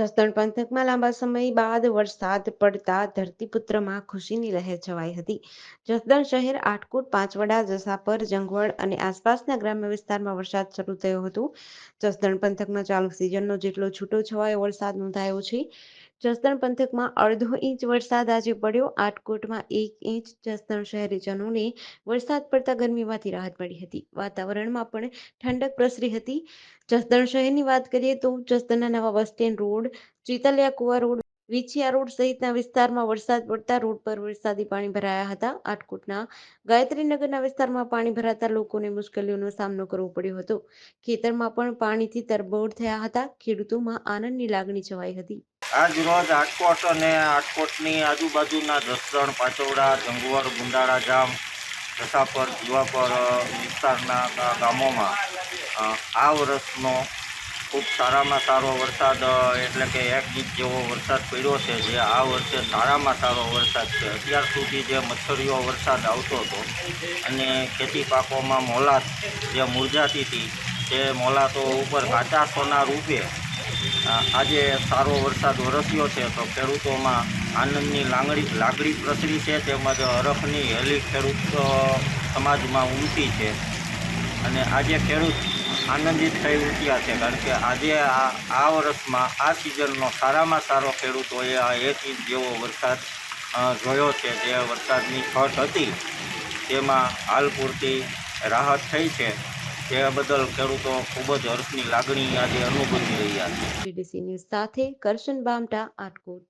જસદણ પંથકમાં લાંબા સમય બાદ વરસાદ પડતા ધરતીપુત્રમાં ખુશીની લહેર છવાઈ હતી. જસદણ શહેર આટકોટ પાંચવડા, જસાપર, જંગવડ અને આસપાસના ગ્રામ્ય વિસ્તારમાં વરસાદ શરૂ થયો હતો. જસદણ પંથકમાં ચાલુ સિઝનનો જેટલો છૂટો છવાયો વરસાદ નોંધાયો છે જસદણ પંથકમાં અડધો ઇંચ વરસાદ આજે પડ્યો. આટકોટમાં એક ઇંચ જસદણ શહેરીજનોને વરસાદ પડતા ગરમીમાંથી રાહત મળી હતી. વાતાવરણમાં પણ ઠંડક પ્રસરી હતી. જસદણ શહેરની વાત કરીએ તો જસદણના નવા બસ સ્ટેન્ડ રોડ, ચિતલિયા કુવા રોડ, વિછિયા રોડ સહિતના વિસ્તારમાં વરસાદ પડતા રોડ પર વરસાદી પાણી ભરાયા હતા. આટકોટના ગાયત્રીનગરના વિસ્તારમાં પાણી ભરાતા લોકોને મુશ્કેલીઓનો સામનો કરવો પડ્યો હતો. ખેતરમાં પણ પાણીથી તરબોળ થયા હતા. ખેડૂતોમાં આનંદની લાગણી છવાઈ હતી. આજ રોજ આટકોટ અને આટકોટની આજુબાજુના જસદણ પાચોડા, જંગુવર, ગુંડાળા જામ જસાપર જીવાપર વિસ્તારના ગામોમાં આ વર્ષનો ખૂબ સારામાં સારો વરસાદ એટલે કે એક ઇંચ જેવો વરસાદ પડ્યો છે, જે આ વર્ષે સારામાં સારો વરસાદ છે. અત્યાર સુધી જે મચ્છરીઓ વરસાદ આવતો હતો અને ખેતી પાકોમાં મોલાત જે મુરઝાતી હતી, તે મોલાતો ઉપર કાચા સોના રૂપે આજે સારો વરસાદ વરસ્યો છે તો ખેડૂતોમાં આનંદની લાગણી લાગણી પ્રસરી છે તેમજ હરખની હેલી ખેડૂત સમાજમાં ઉમટી છે. અને આજે ખેડૂત આનંદિત થઈ ઉઠ્યા છે કારણ કે આજે આ આ વર્ષમાં આ સિઝનનો સારામાં સારો ખેડૂતોએ આ એક ઇંચ જેવો વરસાદ જોયો છે જે વરસાદની ખટ હતી. તેમાં હાલ પૂરતી રાહત થઈ છે. તે બદલ ખેડૂતો ખૂબ જ હર્ષની લાગણી આજે અનુભવી રહ્યા છે. બીબીસી ન્યૂઝ સાથે કરશન બામટા આટકોટ.